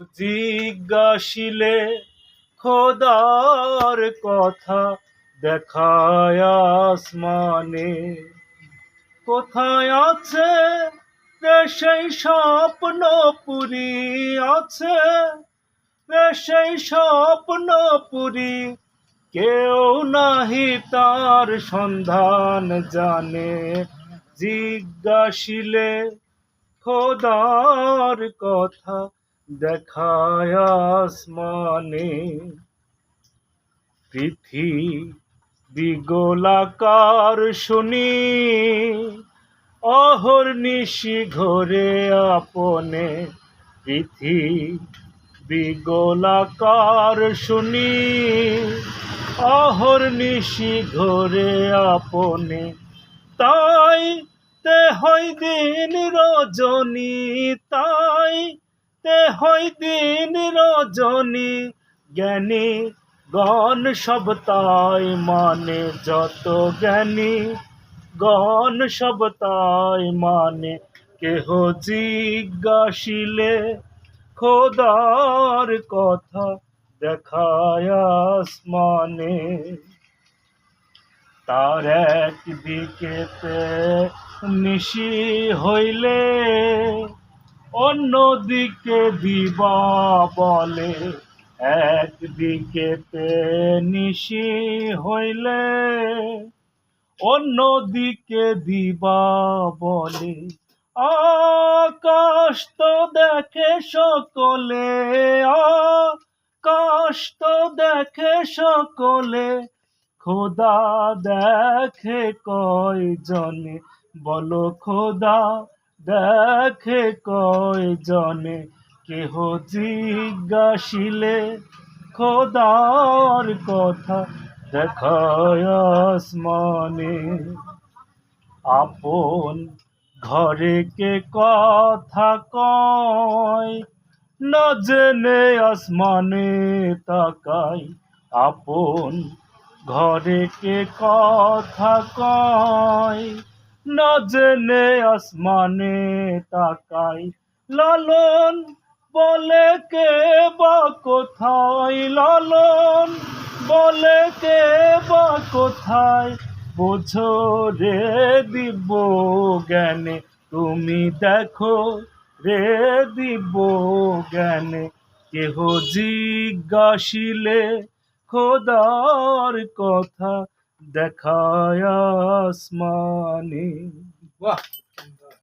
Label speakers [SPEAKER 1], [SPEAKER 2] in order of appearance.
[SPEAKER 1] জিজ্ঞাসিলে খোদার কথা দেখায় আসমানে, কোথায় আছে সেই স্বপ্ন পুরী আছে? সেই স্বপ্ন পুরী কেউ নাহি তার সন্ধান জানে। জিজ্ঞাসিলে খোদার কথা দেখায় আসমানে পৃথিবী গোলাকার শুনি, অহর নিশি ঘরে আপনে পৃথিবী গোলাকার শুনি, অহর নিশি ঘরে আপনে, তাই তে হয় দিন রজনী, তাই তে হয় দিন রজনী। জ্ঞানী গণ সব তাই মানে যত জ্ঞানী গণ সব তাই মানে কেহ জিজ্ঞাসিলে খোদার কথা দেখায় আসমানে। তার একদিকে নিশি হইলে অন্যদিকে দিব বলে, একদিকে নিশি হইলে, অন্যদিকে দিবা বলে, আকাশ তো দেখে সকলে, আকাশ তো দেখে সকলে, খোদা দেখে কয় জনে বলো খোদা দেখে কয় জনে কেহ জিজ্ঞাসিলে, খোদার কথা দেখায় আসমানে। আপন ঘরে কে কথা কয়, না জেনে আসমানে তাকাই আপন ঘরে কে কথা কয় না জেনে আসমানে তাকাই। লালন বলে কে বা কোথায়? লালন বলে কে বা কোথায়? বোঝো রে দিব জ্ঞানে, তুমি দেখো রে দিব জ্ঞানে। কেহ জিজ্ঞাসিলে খোদার কথা দেখায় আসমানে।
[SPEAKER 2] বাহ